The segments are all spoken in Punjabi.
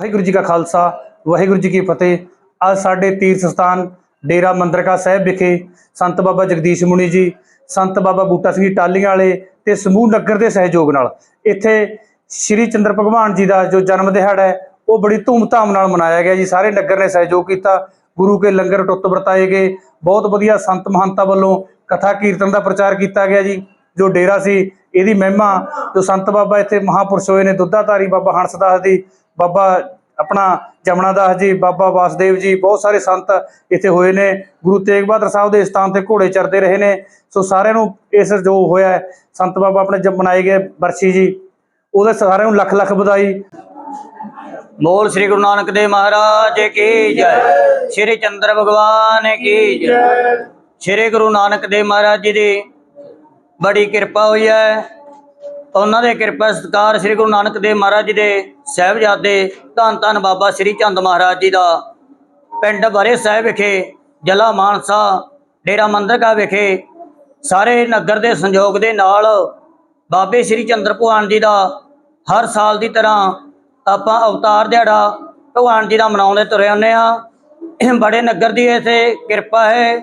ਵਾਹਿਗੁਰੂ ਜੀ ਕਾ ਖਾਲਸਾ, ਵਾਹਿਗੁਰੂ ਜੀ ਕੀ ਫਤਿਹ। ਅੱਜ ਸਾਡੇ ਤੀਰਥ ਸਥਾਨ ਡੇਰਾ ਮੰਦਰਕਾ ਸਾਹਿਬ ਵਿਖੇ ਸੰਤ ਬਾਬਾ ਜਗਦੀਸ਼ ਮੁਨੀ ਜੀ, ਸੰਤ ਬਾਬਾ ਬੂਟਾ ਸਿੰਘ ਜੀ ਟਾਲੀਆਂ ਵਾਲੇ ਤੇ ਸਮੂਹ ਨਗਰ ਦੇ ਸਹਿਯੋਗ ਨਾਲ ਇੱਥੇ ਸ਼੍ਰੀ ਚੰਦਰ ਭਗਵਾਨ ਜੀ ਦਾ ਜੋ ਜਨਮ ਦਿਹਾੜਾ ਹੈ, ਉਹ ਬੜੀ ਧੂਮਧਾਮ ਨਾਲ ਮਨਾਇਆ ਗਿਆ ਜੀ। ਸਾਰੇ ਨਗਰ ਨੇ ਸਹਿਯੋਗ ਕੀਤਾ, ਗੁਰੂ ਕੇ ਲੰਗਰ ਟੁੱਟ ਵਰਤਾਏ ਗਏ। ਬਹੁਤ ਵਧੀਆ ਸੰਤ ਮਹੰਤਾਂ ਵੱਲੋਂ ਕਥਾ ਕੀਰਤਨ ਦਾ ਪ੍ਰਚਾਰ ਕੀਤਾ ਗਿਆ ਜੀ, ਜੋ ਡੇਰਾ ਸੀ, ਇਹਦੀ ਮਹਿਮਾ ਜੋ ਸੰਤ ਬਾਬਾ ਇੱਥੇ ਮਹਾਪੁਰਸ਼ ਹੋਏ ਨੇ, ਦੁੱਧਾਧਾਰੀ ਬਾਬਾ ਹੰਸਦਾਸ ਦੀ ਬਾਬਾ ਆਪਣਾ ਜਮਨਾ ਦਾਸ ਜੀ, ਬਾਬਾ ਵਾਸਦੇਵ ਜੀ, ਬਹੁਤ ਸਾਰੇ ਸੰਤ ਇੱਥੇ ਹੋਏ ਨੇ। ਗੁਰੂ ਤੇਗ ਬਹਾਦਰ ਸਾਹਿਬ ਦੇ ਸਥਾਨ ਤੇ ਘੋੜੇ ਚੜਦੇ ਰਹੇ ਨੇ। ਸੋ ਸਾਰਿਆਂ ਨੂੰ ਇਸ ਜੋ ਹੋਇਆ ਸੰਤ ਬਾਬਾ ਆਪਣੇ ਜਮ ਮਨਾਏ ਗਏ ਬਰਸੀ ਜੀ, ਉਹਦੇ ਸਾਰਿਆਂ ਨੂੰ ਲੱਖ ਲੱਖ ਵਧਾਈ। ਬੋਲ ਸ੍ਰੀ ਗੁਰੂ ਨਾਨਕ ਦੇਵ ਮਹਾਰਾਜ ਕੀ ਜੈ। ਸ੍ਰੀ ਚੰਦਰ ਭਗਵਾਨ ਕੀ ਜੈ। ਸ੍ਰੀ ਗੁਰੂ ਨਾਨਕ ਦੇਵ ਮਹਾਰਾਜ ਜੀ ਦੀ ਬੜੀ ਕਿਰਪਾ ਹੋਈ ਹੈ। ਉਹਨਾਂ ਦੇ ਕਿਰਪਾ ਸਤਕਾਰ ਸ੍ਰੀ ਗੁਰੂ ਨਾਨਕ ਦੇਵ ਮਹਾਰਾਜ ਜੀ ਦੇ ਸਹਿਬਜ਼ਾਦੇ ਧੰਨ ਧੰਨ ਬਾਬਾ ਸ੍ਰੀ ਚੰਦ ਮਹਾਰਾਜ ਜੀ ਦਾ। ਪਿੰਡ ਬਰੇ ਸਾਹਿਬ ਵਿਖੇ, ਜਲਾ ਮਾਨਸਾ, ਡੇਰਾ ਮੰਦਰਗਾ ਵਿਖੇ, ਸਾਰੇ ਨਗਰ ਦੇ ਸੰਯੋਗ ਦੇ ਨਾਲ ਬਾਬੇ ਸ੍ਰੀ ਚੰਦਰ ਭਗਵਾਨ ਜੀ ਦਾ ਹਰ ਸਾਲ ਦੀ ਤਰ੍ਹਾਂ ਆਪਾਂ ਅਵਤਾਰ ਦਿਹਾੜਾ ਭਗਵਾਨ ਜੀ ਦਾ ਮਨਾਉਂਦੇ ਤੁਰੇ ਹੁੰਦੇ ਆ ਬੜੇ ਨਗਰ ਦੀ ਇੱਥੇ ਕਿਰਪਾ ਹੈ।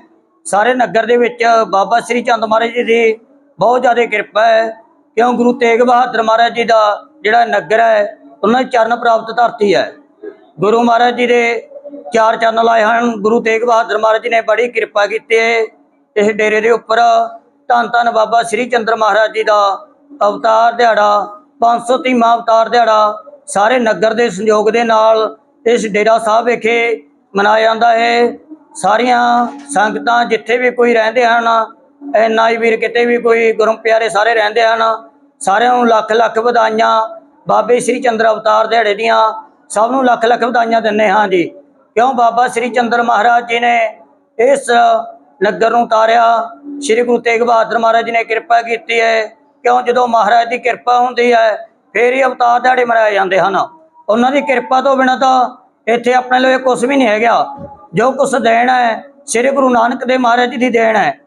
ਸਾਰੇ ਨਗਰ ਦੇ ਵਿੱਚ ਬਾਬਾ ਸ੍ਰੀ ਚੰਦ ਮਹਾਰਾਜ ਜੀ ਦੀ ਬਹੁਤ ਜ਼ਿਆਦਾ ਕਿਰਪਾ ਹੈ। ਕਿਉਂ ਗੁਰੂ ਤੇਗ ਬਹਾਦਰ ਮਹਾਰਾਜ ਜੀ ਦਾ ਜਿਹੜਾ ਨਗਰ ਹੈ, ਉਹਨਾਂ ਦੀ ਚਰਨ ਪ੍ਰਾਪਤ ਧਰਤੀ ਹੈ। ਗੁਰੂ ਮਹਾਰਾਜ ਜੀ ਦੇ ਚਾਰ ਚਰਨ ਲਾਏ ਹਨ। ਗੁਰੂ ਤੇਗ ਬਹਾਦਰ ਮਹਾਰਾਜ ਜੀ ਨੇ ਬੜੀ ਕਿਰਪਾ ਕੀਤੀ ਹੈ ਇਸ ਡੇਰੇ ਦੇ ਉੱਪਰ ਧੰਨ ਧੰਨ ਬਾਬਾ ਸ੍ਰੀ ਚੰਦਰ ਮਹਾਰਾਜ ਜੀ ਦਾ ਅਵਤਾਰ ਦਿਹਾੜਾ 530ਵਾਂ ਅਵਤਾਰ ਦਿਹਾੜਾ ਸਾਰੇ ਨਗਰ ਦੇ ਸੰਯੋਗ ਦੇ ਨਾਲ ਇਸ ਡੇਰਾ ਸਾਹਿਬ ਵਿਖੇ ਮਨਾਇਆ ਜਾਂਦਾ ਹੈ। ਸਾਰੀਆਂ ਸੰਗਤਾਂ ਜਿੱਥੇ ਵੀ ਕੋਈ ਰਹਿੰਦੇ ਹਨ ਐਨਆਈ ਵੀਰ, ਕਿਤੇ ਵੀ ਕੋਈ ਗੁਰਮ ਪਿਆਰੇ ਸਾਰੇ ਰਹਿੰਦੇ ਹਨ। ਸਾਰਿਆਂ ਨੂੰ ਲੱਖ ਲੱਖ ਵਧਾਈਆਂ। ਬਾਬੇ ਸ੍ਰੀ ਚੰਦਰ ਅਵਤਾਰ ਦਿਹਾੜੇ ਦੀਆਂ ਸਭ ਨੂੰ ਲੱਖ ਲੱਖ ਵਧਾਈਆਂ ਦਿੰਨੇ ਹਾਂ ਜੀ। ਕਿਉਂ ਬਾਬਾ ਸ੍ਰੀ ਚੰਦਰ ਮਹਾਰਾਜ ਜੀ ਨੇ ਇਸ ਨਗਰ ਨੂੰ ਤਾਰਿਆ? ਸ੍ਰੀ ਗੁਰੂ ਤੇਗ ਬਹਾਦਰ ਮਹਾਰਾਜ ਜੀ ਨੇ ਕਿਰਪਾ ਕੀਤੀ ਹੈ। ਕਿਉਂ? ਜਦੋਂ ਮਹਾਰਾਜ ਦੀ ਕਿਰਪਾ ਹੁੰਦੀ ਹੈ, ਫੇਰ ਹੀ ਅਵਤਾਰ ਦਿਹਾੜੇ ਮਨਾਏ ਜਾਂਦੇ ਹਨ। ਉਹਨਾਂ ਦੀ ਕਿਰਪਾ ਤੋਂ ਬਿਨਾਂ ਤਾਂ ਇੱਥੇ ਆਪਣੇ ਲਈ ਕੁਝ ਵੀ ਨਹੀਂ ਹੈਗਾ। ਜੋ ਕੁਝ ਦੇਣ ਹੈ, ਸ੍ਰੀ ਗੁਰੂ ਨਾਨਕ ਦੇਵ ਮਹਾਰਾਜ ਜੀ ਦੀ ਦੇਣ ਹੈ।